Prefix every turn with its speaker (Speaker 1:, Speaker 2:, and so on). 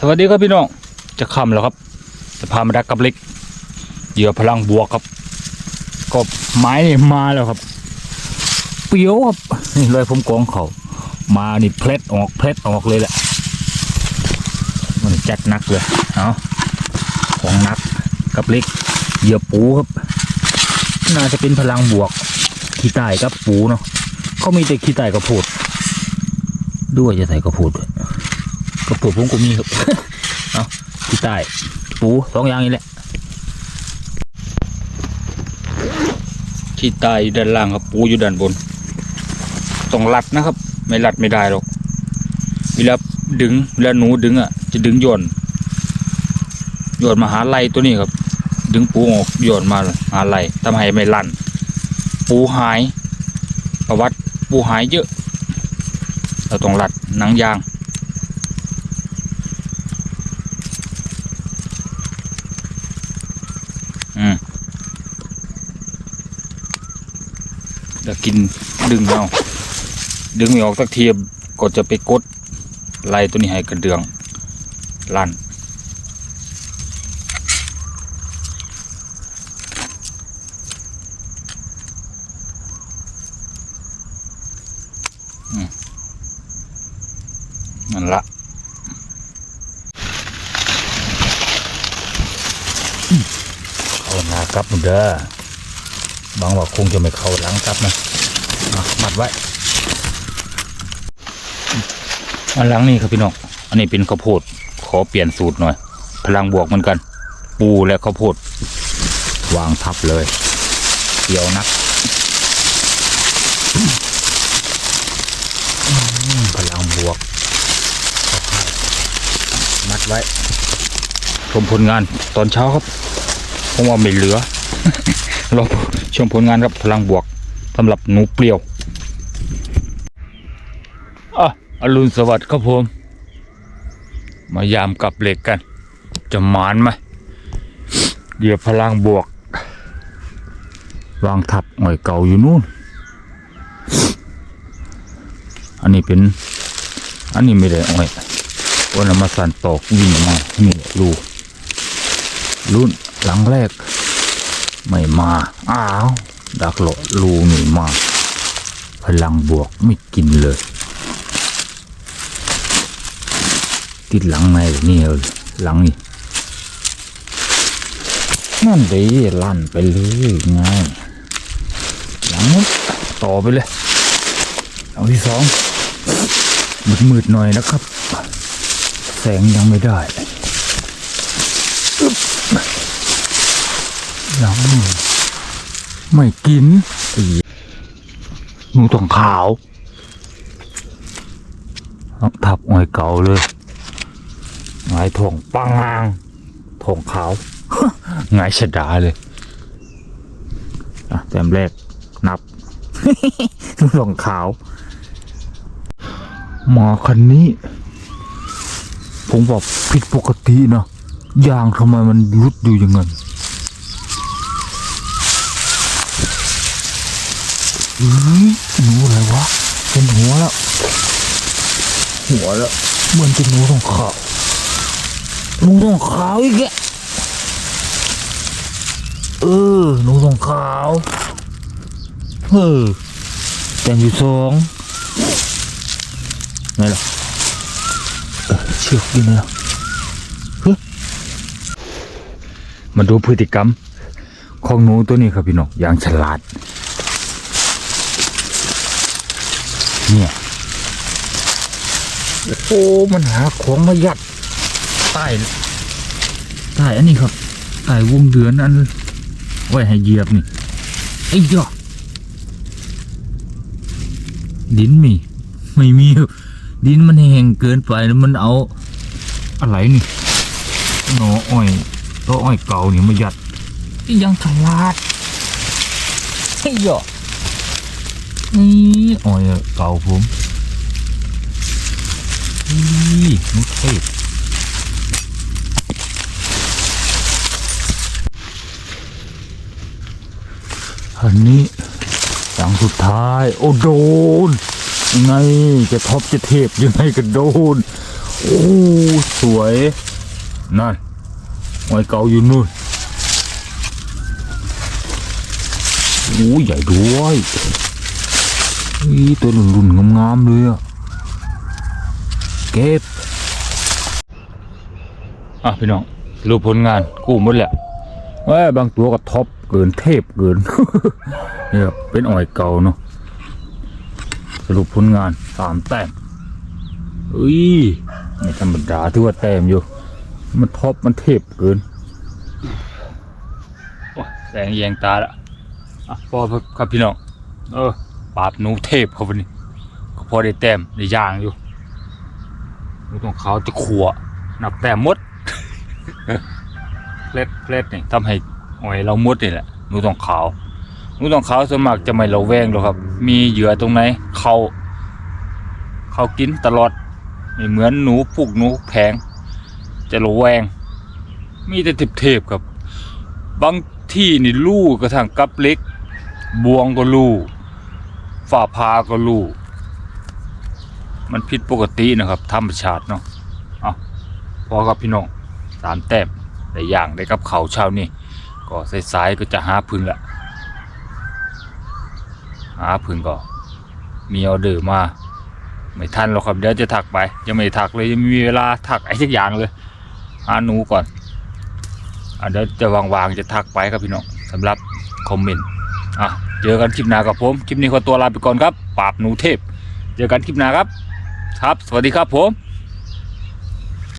Speaker 1: สวัสดีครับพี่น้อง จะค่ำแล้วครับ จะพามาดักกับเล็ก เหยื่อพลังบวกครับก็ไม้นี่มาแล้วครับ เปรียวครับนี่เลยผมกองเขามานี่เพล็ดออกเพล็ดออกเลยแหละมันจัดหนักเลยเอาของนักกับเล็กเหยื่อปูครับ น่าจะเป็นพลังบวกขี้ใต้กับปูเนาะเขามีแต่ขี้ใต้กับโพดด้วยจะใส่กระโพดด้วย กระโพดผมก็มีครับเอาขี้ใต้ปูสองอย่างนี้แหละขี้ใต้อยู่ด้านล่างครับปูอยู่ด้านบนต้องรัดนะครับ ไม่รัดไม่ได้หรอกเวลาดึงเวลาหนูดึงอะ จะดึงย่อนย่อนมาหาไหลตัวนี้ครับ ดึงปูออกย่อนมาหาไหลทำให้ไม่ลั่น ปูหายประวัติปูหายเยอะ เราต้องรัดหนังยาง เดี๋ยวกินดึงเอาดึงไม่ออกสักทีก็จะไปกดไล่ตัวนี้ให้กระเดืองลั่นนั่นละเข้าหนากลับเด้อ บางว่าคงจะไม่เข้าหลังกลับนะมัดไว้ อันหลังนี่ครับพี่น้อง อันนี้เป็นข้าวโพด ขอเปลี่ยนสูตรหน่อย พลังบวกเหมือนกัน ปูและข้าวโพด วางทับเลยเกี่ยวนัก พลังบวก มัดไว้ ชมผลงานตอนเช้าครับผมว่าไม่เหลือ รอชมผลงานครับพลังบวกสำหรับหนูเปรี้ยวอะอรุณสวัสดิ์ครับผม มายามกับเหล็กกัน จะหมานไหมเดี๋ยวพลังบวก วางทับหอยเก่าอยู่นู่น อันนี้เป็น อันนี้ไม่ได้อ้อยวันนนมาสันตอกวิ่งมานี่ลูรุ่นหลังแรก ไม่มา อ้าว ดักหลอลูนี่มา พลังบวกไม่กินเลย ติดหลังในนี่หลังนี่นั่นดีลั่นไปเลยง่ายหลังนู้ต่อไปเลยหลังที่สองมืดๆหน่อยนะครับ แสงยังไม่ได้อึ๊บ ยังไม่กินอีหนูต้องขาวทับอ้อยเก่าเลยหงายทองปังงางทองขาวหงายชะดาเลยแต้มแรกนับหนูทองขาว หมาคันนี้ ผมบอกผิดปกตินะยางทำไมมันรุดอยู่อย่างนั้นเฮ้ย หนูอะไรวะเป็นหัวแล้ว หัวแล้วเหมือนเป็นหนูทองขาวหนูทองขาวอีกแกเออหนูทองขาวเออแต่งอยู่สองไงล่ะเออเชือกอยู่ไหนล่ะฮึมาดูพฤติกรรม ของหนูตัวนี้ครับพี่น้องอย่างฉลาด เนี่ยโอ้มันหาของมายัดใต้ใต้อันนี้ครับใต้วงเดือนอันไว้ให้เหยียบนี่ไอ้ยอดินมีไม่มี ดินมันแห้งเกินไปแล้วมันเอาอะไรนี่หนออ้อยตัวอ้อยเก่านี่มายัดอียังฉลาดไอ้ยอ นี่อ้อยเก่าผมนี่นุเทศอันนี้อย่างสุดท้าย โอ้โดนยังไงจะท็อปจะเทพยังไงก็โดน โอ้สวยนั่นหอยเก่าอยู่นู่นโอ้ใหญ่ด้วย อีตัวรุ่นๆงามๆเลยอะ เก็บ อะพี่น้องรูปผลงานกู้หมดแหละเอ้ยบางตัวก็ท็อปเกินเทพเกิน เนี่ยเป็นอ่อยเก่าเนาะสรุปผลงานสามแต้มอุ้ยไม่ธรรมดาที่ว่าแต้มอยู่ มันท็อปมันเทพเกินแสงแยงตาละอะพอครับพี่น้องเออ ปราบหนูเทพเขาวันนี้ก็พอได้แต้มได้ย่างอยู่นูต้องเขาจะขัวนับแต้มมดเพลดเพลดนี่ทำให้หอยเรามดนี่แหละนูต้องขาวนูต้องขาวส่วนมากจะไม่เราแวงหรอกครับ มีเหยื่อตรงไหนเขาเขากินตลอดไม่เหมือนหนูผูกหนูแผง จะระแวง มีแต่เทพครับ บางที่นี่ลู่กระทั่งกับเล็ก บวงก็ลู่ ฝ่าพาก็ลู่มันผิดปกตินะครับธรรมชาติเนาะเอาพอครับพี่น้องสามแต้มได้ย่างได้กับเขาเช้านี่ก็สายๆก็จะหาพึ่งละหาพึ่งก็มีออเดอร์มา ไม่ทันหรอกครับเดี๋ยวจะถักไป ยังไม่ถักเลยยังไม่มีเวลาถักไอ้ทุกอย่างเลยหาหนูก่อนอะเดี๋ยวจะวางๆจะทักไปครับพี่น้องสำหรับคอมเมนต์ อะเจอกันคลิปหน้ากับผม คลิปนี้ขอตัวลาไปก่อนครับปราบหนูเทพ เจอกันคลิปหน้าครับ ครับ สวัสดีครับผม